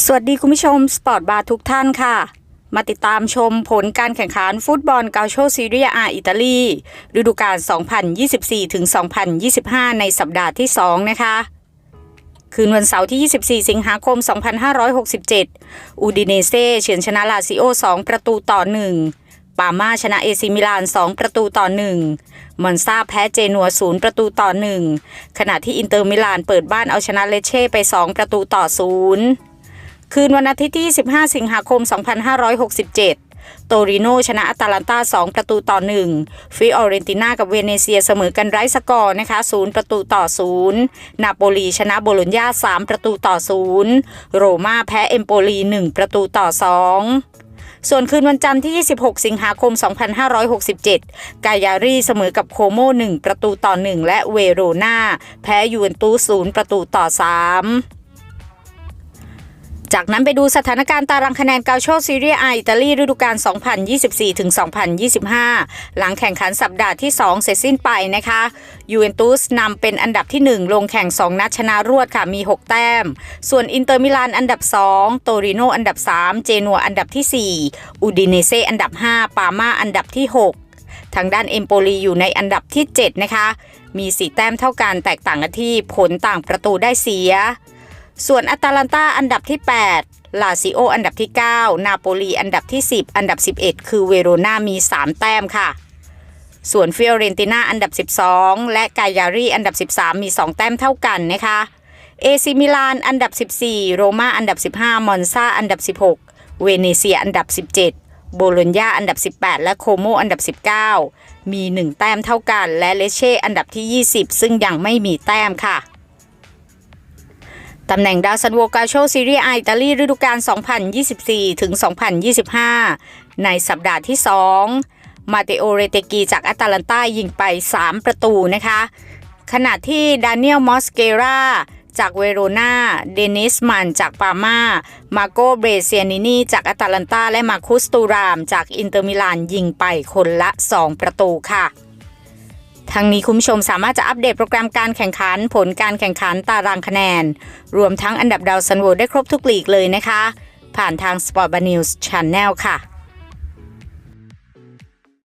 สวัสดีคุณผู้ชม สปอร์ตบาร์ทุกท่านค่ะ มาติดตามชมผลการแข่งขันฟุตบอลกาโชซีเรียอาอิตาลีฤดูกาล 2024ถึง2025 ในสัปดาห์ที่ 2 นะคะ คืนวันเสาร์ที่ 24 สิงหาคม 2567 อูดิเนเซ่เฉือนชนะลาซิโอ 2 ประตูต่อ 1 ปาม่าชนะเอซิมิลาน 2 ประตูต่อ 1 มอนซาแพ้เจนัว 0 ประตูต่อ 1 ขณะที่อินเตอร์มิลานเปิดบ้านเอาชนะเลเช่ไป 2 ประตูต่อ 0 คืนวันอาทิตย์ที่25สิงหาคม 2567 โตริโนชนะอาตาลันตา 2 ประตูต่อ 1 ฟิออเรนติน่ากับเวเนเซียเสมอกันไร้สกอร์นะคะ 0 ประตูต่อ 0 นาโปลีชนะโบโลญญา 3 ประตูต่อ 0 โรม่าแพ้เอมโปลี 1 ประตูต่อ 2ส่วนคืนวันจันทร์ที่ 26 สิงหาคม 2567 กายารีเสมอกับโคโม 1 ประตูต่อ 1 และเวโรนาแพ้ยูเวนตุส0ประตูต่อ 3 จากนั้นไปดูสถานการณ์ตารางคะแนนกาโชซีเรียอาอิตาลีฤดูกาล 2024-2025 หลังแข่งขันสัปดาห์ที่ 2 เสร็จสิ้นไปนะคะยูเวนตุสนำเป็นอันดับที่ 1 ลงแข่ง 2 นัดชนะรวดค่ะมี 6 แต้ม ส่วนอินเตอร์มิลานอันดับ 2 โตริโนอันดับ 3 เจนัวอันดับที่ 4 อูดิเนเซอันดับ 5 ปาม่าอันดับที่ 6 ทางด้านเอมโปลีอยู่ในอันดับที่ 7 นะคะ มี 4 แต้มเท่ากันแตกต่างกันที่ผลต่างประตูได้เสีย ส่วนอาตาลันตาอันดับที่ 8 ลาซิโออันดับที่ 9 นาโปลีอันดับที่ 10 อันดับ 11 คือเวโรนามี 3 แต้มค่ะ ส่วนฟิออเรนติน่าอันดับ 12 และกายารีอันดับ 13 มี 2 แต้มเท่ากันนะคะเอซิมิลานอันดับ 14 โรม่าอันดับ 15 มอนซาอันดับ 16 เวเนเซียอันดับ 17 โบโลญญาอันดับ 18 และโคโมอันดับ 19 มี 1 แต้มเท่ากัน และเลเช่อันดับที่ 20 ซึ่งยังไม่มีแต้มค่ะ ตำแหน่งดาวซันโวกาโชซีเรียอาอิตาลีฤดูกาล 2024 ถึง 2025 ในสัปดาห์ที่ 2 มาเตโอเรเตกีจากอาตาลันตายิงไป 3 ประตูนะคะ ขณะที่ดานิเอลมอสเกราจากเวโรนาเดนิสมันจากปาม่ามาโกเบรเซียนินีจากอาตาลันตาและมาคุสตูราม จากอินเตอร์มิลานยิงไปคนละ 2 ประตูค่ะ ทั้งนี้คุณผู้ชมสามารถจะอัปเดตโปรแกรมการแข่งขัน ผลการแข่งขันตารางคะแนน รวมทั้งอันดับดาวซันโวได้ครบทุกลีกเลยนะคะ ผ่านทาง Sport b a News Channel ค่ะ